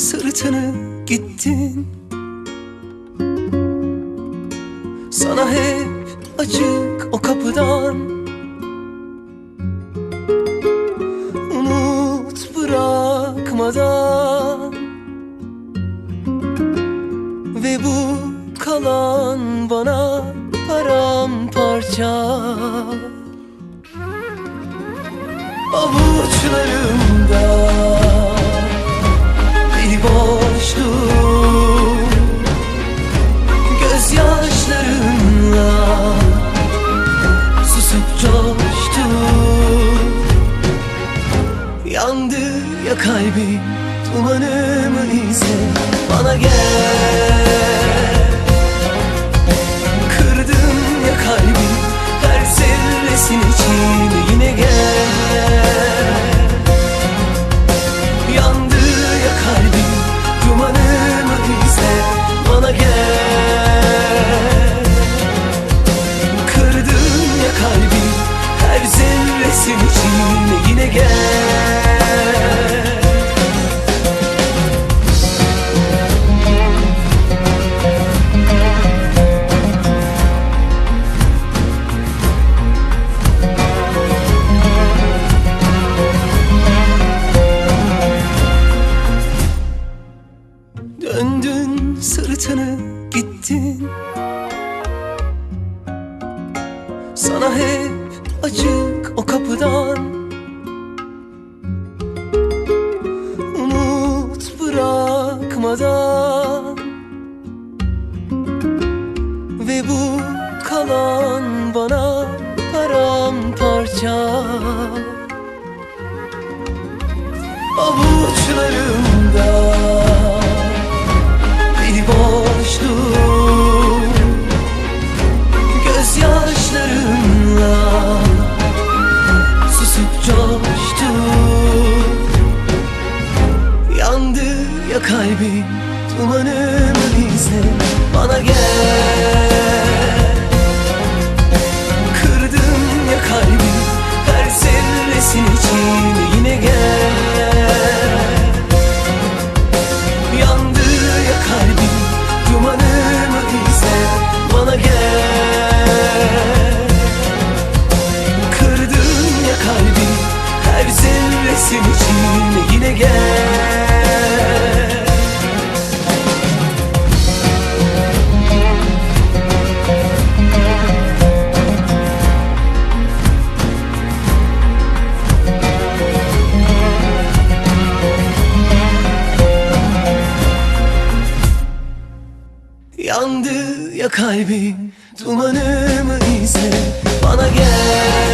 sırtını gittin. Sana hep açık o kapıdan. Umut bırakmadan. Ve bu kalan bana paramparça. Avuçları dumanımı ise bana gel sırtını gittin Sana hep açık o kapıdan. Umut bırakmadan. Ve bu kalan bana paramparça. Avuçlarımda ya kalbim dumanımı izle bana gel. Kırdın ya kalbim her zerresin için yine gel. Yandı ya kalbim dumanımı izle bana gel. Kırdın ya kalbim her zerresin için yine gel Yandı ya kalbim dumanımı izle bana gel